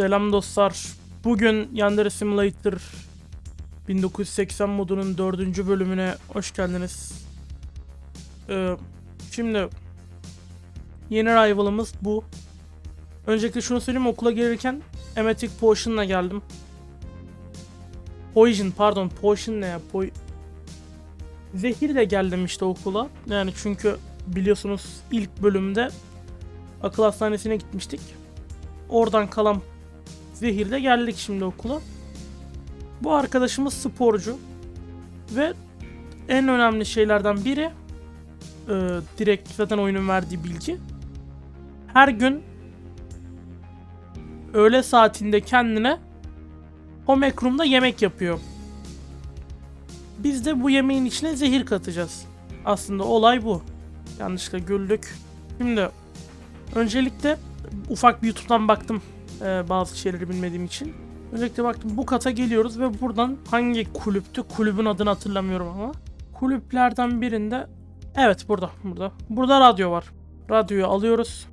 Selam dostlar. Bugün Yandere Simulator 1980 modunun dördüncü bölümüne hoş geldiniz. Ee, şimdi yeni rival'ımız bu. Öncelikle şunu söyleyeyim okula gelirken Emetic Potion'la geldim. Poison pardon Potion ne ya? Poy Zehirle geldim işte okula. Yani çünkü biliyorsunuz ilk bölümde akıl hastanesine gitmiştik. Oradan kalan zehirle geldik şimdi okula. Bu arkadaşımız sporcu. Ve en önemli şeylerden biri e, direkt zaten oyunun verdiği bilgi. Her gün öğle saatinde kendine home room'da yemek yapıyor. Biz de bu yemeğin içine zehir katacağız. Aslında olay bu. Yanlışlıkla güldük. Şimdi öncelikle ufak bir YouTube'dan baktım e, bazı şeyleri bilmediğim için. Öncelikle baktım bu kata geliyoruz ve buradan hangi kulüptü? Kulübün adını hatırlamıyorum ama. Kulüplerden birinde evet burada burada. Burada radyo var. Radyoyu alıyoruz.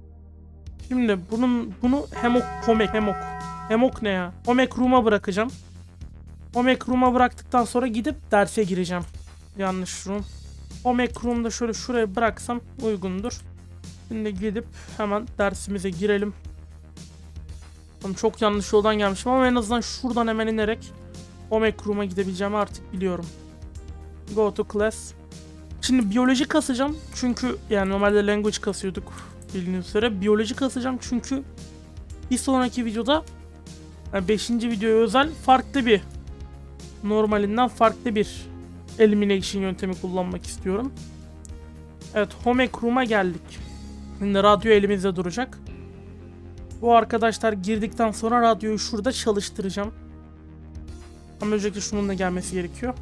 Şimdi bunun bunu hemok homek hemok. Hemok ne ya? Homek room'a bırakacağım. Homek room'a bıraktıktan sonra gidip derse gireceğim. Yanlış room. Homek room'da şöyle şuraya bıraksam uygundur. Şimdi gidip hemen dersimize girelim. Oğlum çok yanlış yoldan gelmişim ama en azından şuradan hemen inerek Home Room'a gidebileceğimi artık biliyorum. Go to class. Şimdi biyoloji kasacağım çünkü yani normalde language kasıyorduk bildiğiniz üzere. Biyoloji kasacağım çünkü bir sonraki videoda 5. videoya özel farklı bir normalinden farklı bir elimination yöntemi kullanmak istiyorum. Evet Home Room'a geldik. Şimdi radyo elimizde duracak. Bu arkadaşlar girdikten sonra radyoyu şurada çalıştıracağım. Ama öncelikle şunun da gelmesi gerekiyor.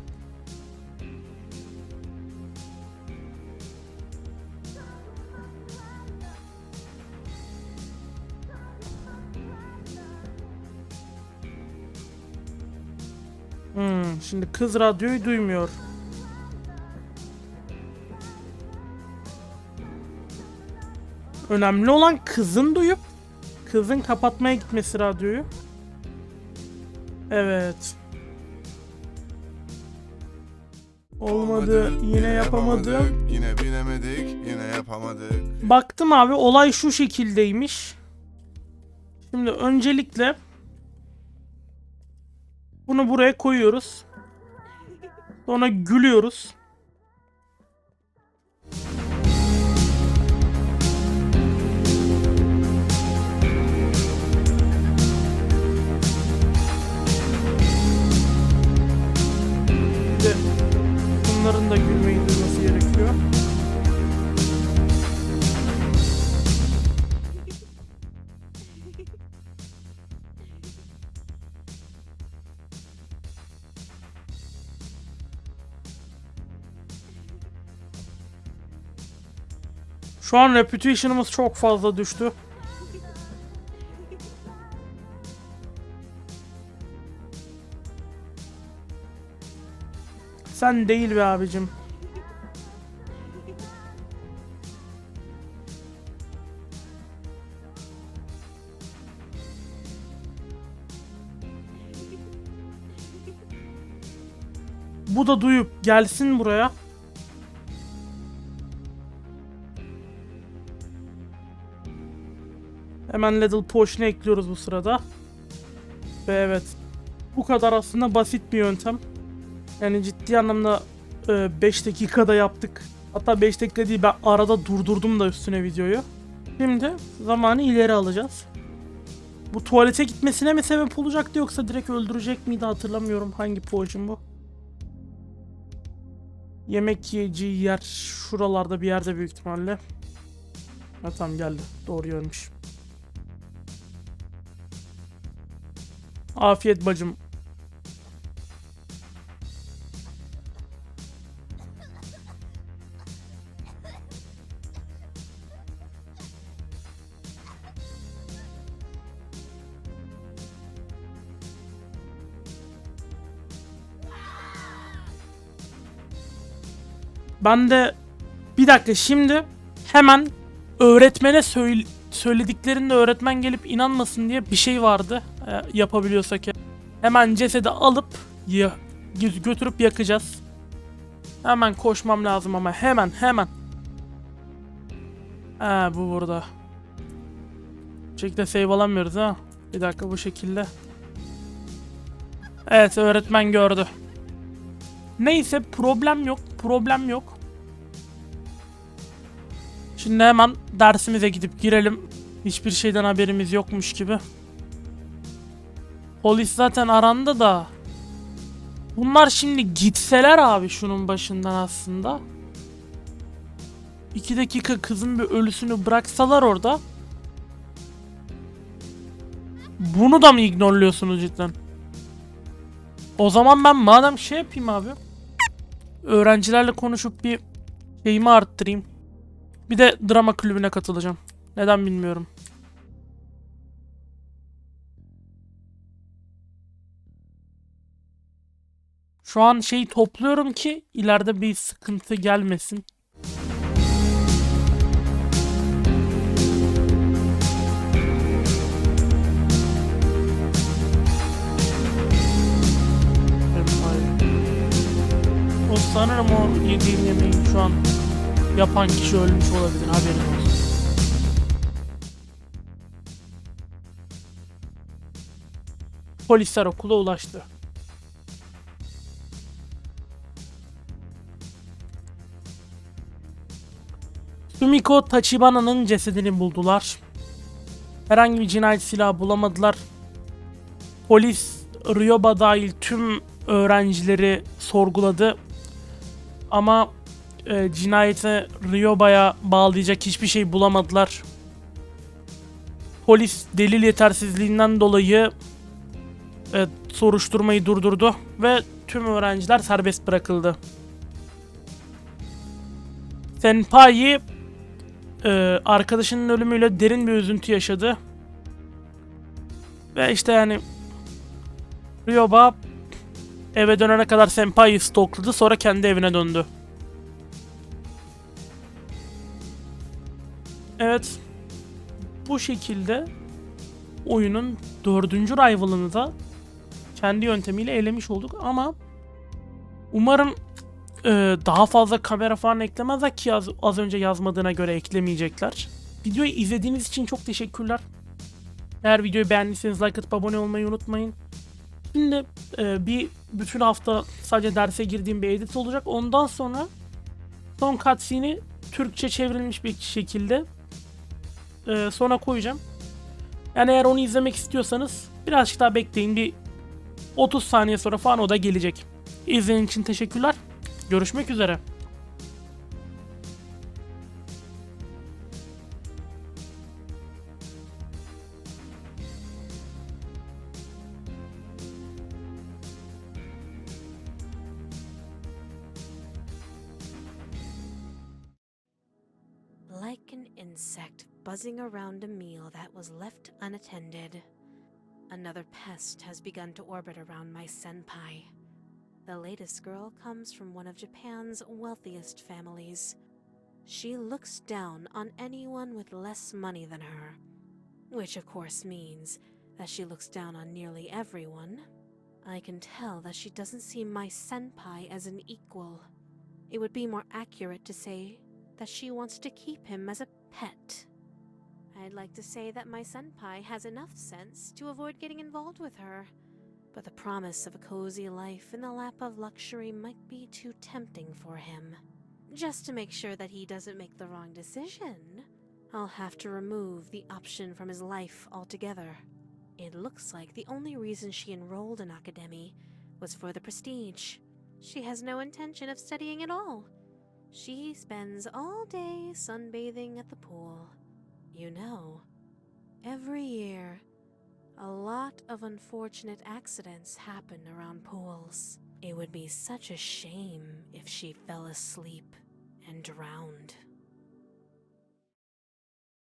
Hmm, şimdi kız radyoyu duymuyor. Önemli olan kızın duyup kızın kapatmaya gitmesi radyoyu. Evet. Olmadı. Yine yapamadım. Yine binemedik, yine yapamadık. Baktım abi olay şu şekildeymiş. Şimdi öncelikle bunu buraya koyuyoruz. Sonra gülüyoruz. Bunların da gülmeyi duyması gerekiyor. Şu an reputation'ımız çok fazla düştü. Sen değil be abicim. Bu da duyup gelsin buraya. Hemen Little Potion'u ekliyoruz bu sırada. Ve evet. Bu kadar aslında basit bir yöntem. Yani ciddi anlamda 5 dakikada yaptık. Hatta 5 dakika değil ben arada durdurdum da üstüne videoyu. Şimdi zamanı ileri alacağız. Bu tuvalete gitmesine mi sebep olacaktı yoksa direkt öldürecek miydi hatırlamıyorum hangi potion bu. Yemek yiyeceği yer şuralarda bir yerde büyük ihtimalle. Ha tamam geldi. Doğru görmüş. Afiyet bacım. Ben de bir dakika şimdi hemen öğretmene söyle söylediklerinde öğretmen gelip inanmasın diye bir şey vardı. Ee, yapabiliyorsak ya. Hemen cesedi alıp ya, gö- götürüp yakacağız. Hemen koşmam lazım ama hemen hemen. Ha bu burada. Bu şekilde save alamıyoruz ha. Bir dakika bu şekilde. Evet öğretmen gördü. Neyse problem yok. Problem yok. Şimdi hemen dersimize gidip girelim. Hiçbir şeyden haberimiz yokmuş gibi. Polis zaten aranda da. Bunlar şimdi gitseler abi şunun başından aslında. İki dakika kızın bir ölüsünü bıraksalar orada. Bunu da mı ignorluyorsunuz cidden? O zaman ben madem şey yapayım abi. Öğrencilerle konuşup bir şeyimi arttırayım. Bir de drama kulübüne katılacağım. Neden bilmiyorum. Şu an şeyi topluyorum ki ileride bir sıkıntı gelmesin. O sanırım o yediğim yemeği şu an yapan kişi ölmüş olabilir haberin olsun. Polisler okula ulaştı. Sumiko Tachibana'nın cesedini buldular. Herhangi bir cinayet silahı bulamadılar. Polis Ryoba dahil tüm öğrencileri sorguladı. Ama e, cinayete Ryoba'ya bağlayacak hiçbir şey bulamadılar. Polis delil yetersizliğinden dolayı e, soruşturmayı durdurdu ve tüm öğrenciler serbest bırakıldı. Senpai e, arkadaşının ölümüyle derin bir üzüntü yaşadı. Ve işte yani Ryoba eve dönene kadar Senpai'yi stokladı sonra kendi evine döndü. Evet. Bu şekilde oyunun dördüncü rival'ını da kendi yöntemiyle elemiş olduk ama umarım e, daha fazla kamera falan eklemezler ki az, az önce yazmadığına göre eklemeyecekler. Videoyu izlediğiniz için çok teşekkürler. Eğer videoyu beğendiyseniz like atıp abone olmayı unutmayın. Şimdi e, bir bütün hafta sadece derse girdiğim bir edit olacak. Ondan sonra son cutscene'i Türkçe çevrilmiş bir şekilde e, sonra koyacağım. Yani eğer onu izlemek istiyorsanız birazcık daha bekleyin. Bir 30 saniye sonra falan o da gelecek. İzlediğiniz için teşekkürler. Görüşmek üzere. Like an insect buzzing around a meal that was left unattended, another pest has begun to orbit around my senpai. The latest girl comes from one of Japan's wealthiest families. She looks down on anyone with less money than her, which of course means that she looks down on nearly everyone. I can tell that she doesn't see my senpai as an equal. It would be more accurate to say that she wants to keep him as a pet. I'd like to say that my senpai has enough sense to avoid getting involved with her, but the promise of a cozy life in the lap of luxury might be too tempting for him. Just to make sure that he doesn't make the wrong decision, I'll have to remove the option from his life altogether. It looks like the only reason she enrolled in Academy was for the prestige. She has no intention of studying at all. She spends all day sunbathing at the pool. You know, every year, a lot of unfortunate accidents happen around pools. It would be such a shame if she fell asleep and drowned.